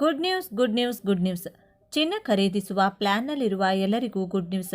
Good news good news good news ಚಿನ್ನ ಖರೀದಿಸುವ ಪ್ಲಾನ್ನಲ್ಲಿರುವ ಎಲ್ಲರಿಗೂ ಗುಡ್ ನ್ಯೂಸ್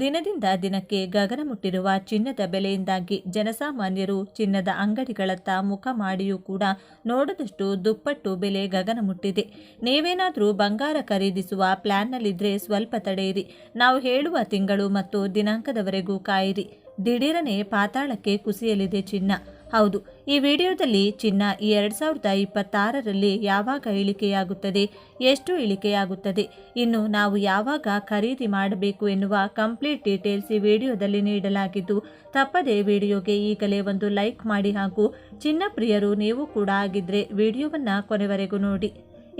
ದಿನದಿಂದ ದಿನಕ್ಕೆ ಗಗನ ಮುಟ್ಟಿರುವ ಚಿನ್ನದ ಬೆಲೆಯಿಂದಾಗಿ ಜನಸಾಮಾನ್ಯರು ಚಿನ್ನದ ಅಂಗಡಿಗಳತ್ತ ಮುಖ ಮಾಡಿಯೂ ಕೂಡ ನೋಡದಷ್ಟು ದುಪ್ಪಟ್ಟು ಬೆಲೆ ಗಗನ ಮುಟ್ಟಿದೆ. ನೀವೇನಾದರೂ ಬಂಗಾರ ಖರೀದಿಸುವ ಪ್ಲಾನ್ನಲ್ಲಿದ್ದರೆ ಸ್ವಲ್ಪ ತಡೆಯಿರಿ. ನಾವು ಹೇಳುವ ತಿಂಗಳು ಮತ್ತು ದಿನಾಂಕದವರೆಗೂ ಕಾಯಿರಿ. ದಿಢೀರನೆ ಪಾತಾಳಕ್ಕೆ ಕುಸಿಯಲಿದೆ ಚಿನ್ನ. ಹೌದು, ಈ ವಿಡಿಯೋದಲ್ಲಿ ಚಿನ್ನ ಈ ಎರಡು ಸಾವಿರದ ಇಪ್ಪತ್ತಾರರಲ್ಲಿ ಯಾವಾಗ ಇಳಿಕೆಯಾಗುತ್ತದೆ, ಎಷ್ಟು ಇಳಿಕೆಯಾಗುತ್ತದೆ, ಇನ್ನು ನಾವು ಯಾವಾಗ ಖರೀದಿ ಮಾಡಬೇಕು ಎನ್ನುವ ಕಂಪ್ಲೀಟ್ ಡೀಟೇಲ್ಸ್ ಈ ವಿಡಿಯೋದಲ್ಲಿ ನೀಡಲಾಗಿದ್ದು, ತಪ್ಪದೇ ವಿಡಿಯೋಗೆ ಈಗಲೇ ಒಂದು ಲೈಕ್ ಮಾಡಿ ಹಾಗೂ ಚಿನ್ನ ಪ್ರಿಯರು ನೀವು ಕೂಡ ಆಗಿದ್ರೆ ವಿಡಿಯೋವನ್ನು ಕೊನೆವರೆಗೂ ನೋಡಿ.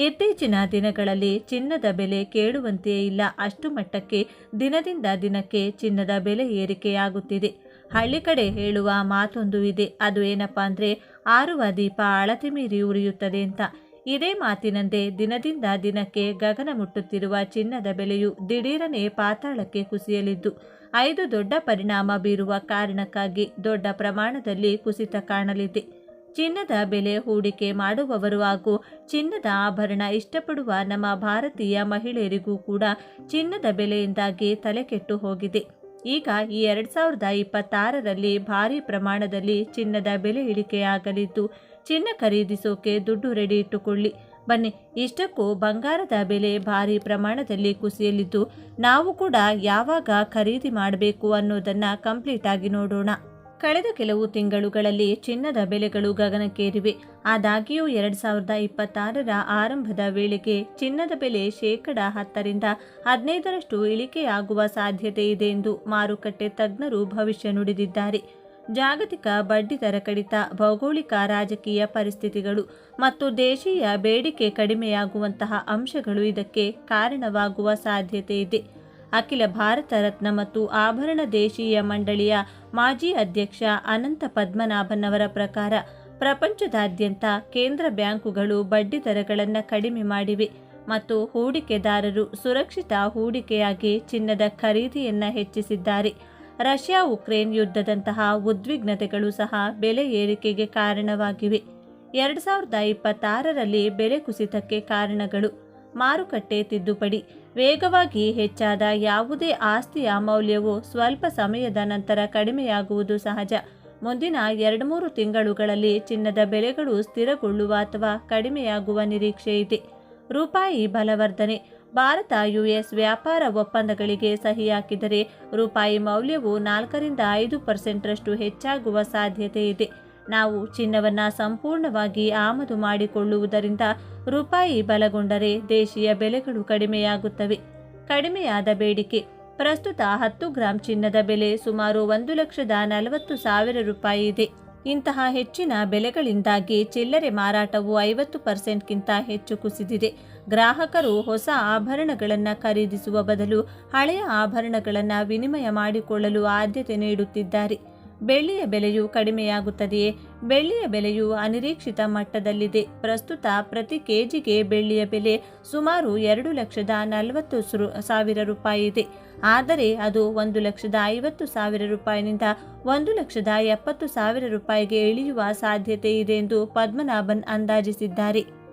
ಇತ್ತೀಚಿನ ದಿನಗಳಲ್ಲಿ ಚಿನ್ನದ ಬೆಲೆ ಕೇಳುವಂತೆಯೇ ಇಲ್ಲ ಅಷ್ಟು ಮಟ್ಟಕ್ಕೆ ದಿನದಿಂದ ದಿನಕ್ಕೆ ಚಿನ್ನದ ಬೆಲೆ ಏರಿಕೆಯಾಗುತ್ತಿದೆ. ಹಳ್ಳಿ ಕಡೆ ಹೇಳುವ ಮಾತೊಂದು ಇದೆ. ಅದು ಏನಪ್ಪ ಅಂದರೆ, ಆರುವ ದೀಪ ಅಳತೆ ಮೀರಿ ಉರಿಯುತ್ತದೆ ಅಂತ. ಇದೇ ಮಾತಿನಂತೆ ದಿನದಿಂದ ದಿನಕ್ಕೆ ಗಗನ ಮುಟ್ಟುತ್ತಿರುವ ಚಿನ್ನದ ಬೆಲೆಯು ದಿಢೀರನೆ ಪಾತಾಳಕ್ಕೆ ಕುಸಿಯಲಿದ್ದು, ಐದು ದೊಡ್ಡ ಪರಿಣಾಮ ಬೀರುವ ಕಾರಣಕ್ಕಾಗಿ ದೊಡ್ಡ ಪ್ರಮಾಣದಲ್ಲಿ ಕುಸಿತ ಕಾಣಲಿದೆ. ಚಿನ್ನದ ಬೆಲೆ ಹೂಡಿಕೆ ಮಾಡುವವರು ಹಾಗೂ ಚಿನ್ನದ ಆಭರಣ ಇಷ್ಟಪಡುವ ನಮ್ಮ ಭಾರತೀಯ ಮಹಿಳೆಯರಿಗೂ ಕೂಡ ಚಿನ್ನದ ಬೆಲೆಯಿಂದಾಗಿ ತಲೆಕೆಟ್ಟು ಹೋಗಿದೆ. ಈಗ ಈ ಎರಡು ಸಾವಿರದ ಇಪ್ಪತ್ತಾರರಲ್ಲಿ ಭಾರಿ ಪ್ರಮಾಣದಲ್ಲಿ ಚಿನ್ನದ ಬೆಲೆ ಇಳಿಕೆಯಾಗಲಿದ್ದು, ಚಿನ್ನ ಖರೀದಿಸೋಕೆ ದುಡ್ಡು ರೆಡಿ ಇಟ್ಟುಕೊಳ್ಳಿ. ಬನ್ನಿ, ಇಷ್ಟಕ್ಕೂ ಬಂಗಾರದ ಬೆಲೆ ಭಾರಿ ಪ್ರಮಾಣದಲ್ಲಿ ಕುಸಿಯಲಿದ್ದು, ನಾವು ಕೂಡ ಯಾವಾಗ ಖರೀದಿ ಮಾಡಬೇಕು ಅನ್ನೋದನ್ನು ಕಂಪ್ಲೀಟಾಗಿ ನೋಡೋಣ. ಕಳೆದ ಕೆಲವು ತಿಂಗಳುಗಳಲ್ಲಿ ಚಿನ್ನದ ಬೆಲೆಗಳು ಗಗನಕ್ಕೇರಿವೆ. ಆದಾಗ್ಯೂ ಎರಡು ಸಾವಿರದ ಇಪ್ಪತ್ತಾರರ ಆರಂಭದ ವೇಳೆಗೆ ಚಿನ್ನದ ಬೆಲೆ ಶೇಕಡ ಹತ್ತರಿಂದ ಹದಿನೈದರಷ್ಟು ಇಳಿಕೆಯಾಗುವ ಸಾಧ್ಯತೆ ಇದೆ ಎಂದು ಮಾರುಕಟ್ಟೆ ತಜ್ಞರು ಭವಿಷ್ಯ ನುಡಿದಿದ್ದಾರೆ. ಜಾಗತಿಕ ಬಡ್ಡಿದರ ಕಡಿತ, ಭೌಗೋಳಿಕ ರಾಜಕೀಯ ಪರಿಸ್ಥಿತಿಗಳು ಮತ್ತು ದೇಶೀಯ ಬೇಡಿಕೆ ಕಡಿಮೆಯಾಗುವಂತಹ ಅಂಶಗಳು ಇದಕ್ಕೆ ಕಾರಣವಾಗುವ ಸಾಧ್ಯತೆ ಇದೆ. ಅಖಿಲ ಭಾರತ ರತ್ನ ಮತ್ತು ಆಭರಣ ದೇಶೀಯ ಮಂಡಳಿಯ ಮಾಜಿ ಅಧ್ಯಕ್ಷ ಅನಂತ ಪದ್ಮನಾಭನವರ ಪ್ರಕಾರ ಪ್ರಪಂಚದಾದ್ಯಂತ ಕೇಂದ್ರ ಬ್ಯಾಂಕುಗಳು ಬಡ್ಡಿ ದರಗಳನ್ನು ಕಡಿಮೆ ಮಾಡಿವೆ ಮತ್ತು ಹೂಡಿಕೆದಾರರು ಸುರಕ್ಷಿತ ಹೂಡಿಕೆಯಾಗಿ ಚಿನ್ನದ ಖರೀದಿಯನ್ನು ಹೆಚ್ಚಿಸಿದ್ದಾರೆ. ರಷ್ಯಾ ಉಕ್ರೇನ್ ಯುದ್ಧದಂತಹ ಉದ್ವಿಗ್ನತೆಗಳು ಸಹ ಬೆಲೆ ಏರಿಕೆಗೆ ಕಾರಣವಾಗಿವೆ. ಎರಡು ಸಾವಿರದ ಇಪ್ಪತ್ತಾರರಲ್ಲಿ ಬೆಲೆ ಕುಸಿತಕ್ಕೆ ಕಾರಣಗಳು. ಮಾರುಕಟ್ಟೆ ತಿದ್ದುಪಡಿ. ವೇಗವಾಗಿ ಹೆಚ್ಚಾದ ಯಾವುದೇ ಆಸ್ತಿಯ ಮೌಲ್ಯವು ಸ್ವಲ್ಪ ಸಮಯದ ನಂತರ ಕಡಿಮೆಯಾಗುವುದು ಸಹಜ. ಮುಂದಿನ ಎರಡು ಮೂರು ತಿಂಗಳುಗಳಲ್ಲಿ ಚಿನ್ನದ ಬೆಲೆಗಳು ಸ್ಥಿರಗೊಳ್ಳುವ ಅಥವಾ ಕಡಿಮೆಯಾಗುವ ನಿರೀಕ್ಷೆ ಇದೆ. ರೂಪಾಯಿ ಬಲವರ್ಧನೆ. ಭಾರತ, ಯುಎಸ್ ವ್ಯಾಪಾರ ಒಪ್ಪಂದಗಳಿಗೆ ಸಹಿ ಹಾಕಿದರೆ ರೂಪಾಯಿ ಮೌಲ್ಯವು ನಾಲ್ಕರಿಂದ ಐದು ಪರ್ಸೆಂಟ್ರಷ್ಟು ಹೆಚ್ಚಾಗುವ ಸಾಧ್ಯತೆ ಇದೆ. ನಾವು ಚಿನ್ನವನ್ನು ಸಂಪೂರ್ಣವಾಗಿ ಆಮದು ಮಾಡಿಕೊಳ್ಳುವುದರಿಂದ ರೂಪಾಯಿ ಬಲಗೊಂಡರೆ ದೇಶೀಯ ಬೆಲೆಗಳು ಕಡಿಮೆಯಾಗುತ್ತವೆ. ಕಡಿಮೆಯಾದ ಬೇಡಿಕೆ. ಪ್ರಸ್ತುತ ಹತ್ತು ಗ್ರಾಂ ಚಿನ್ನದ ಬೆಲೆ ಸುಮಾರು ಒಂದು ಲಕ್ಷದ ನಲವತ್ತು ಸಾವಿರ ರೂಪಾಯಿ ಇದೆ. ಇಂತಹ ಹೆಚ್ಚಿನ ಬೆಲೆಗಳಿಂದಾಗಿ ಚಿಲ್ಲರೆ ಮಾರಾಟವು ಐವತ್ತು ಪರ್ಸೆಂಟ್ಗಿಂತ ಹೆಚ್ಚು ಕುಸಿದಿದೆ. ಗ್ರಾಹಕರು ಹೊಸ ಆಭರಣಗಳನ್ನು ಖರೀದಿಸುವ ಬದಲು ಹಳೆಯ ಆಭರಣಗಳನ್ನು ವಿನಿಮಯ ಮಾಡಿಕೊಳ್ಳಲು ಆದ್ಯತೆ ನೀಡುತ್ತಿದ್ದಾರೆ. ಬೆಳ್ಳಿಯ ಬೆಲೆಯು ಕಡಿಮೆಯಾಗುತ್ತದೆಯೇ? ಬೆಳ್ಳಿಯ ಬೆಲೆಯು ಅನಿರೀಕ್ಷಿತ ಮಟ್ಟದಲ್ಲಿದೆ. ಪ್ರಸ್ತುತ ಪ್ರತಿ ಕೆಜಿಗೆ ಬೆಳ್ಳಿಯ ಬೆಲೆ ಸುಮಾರು ಎರಡು ಲಕ್ಷದ ನಲವತ್ತು ಸಾವಿರ ರೂಪಾಯಿ ಇದೆ. ಆದರೆ ಅದು ಒಂದು ಲಕ್ಷದ ಐವತ್ತು ಸಾವಿರ ರೂಪಾಯಿನಿಂದ ಒಂದು ಲಕ್ಷದ ಎಪ್ಪತ್ತು ಸಾವಿರ ರೂಪಾಯಿಗೆ ಇಳಿಯುವ ಸಾಧ್ಯತೆ ಇದೆ ಎಂದು ಪದ್ಮನಾಭನ್ ಅಂದಾಜಿಸಿದ್ದಾರೆ.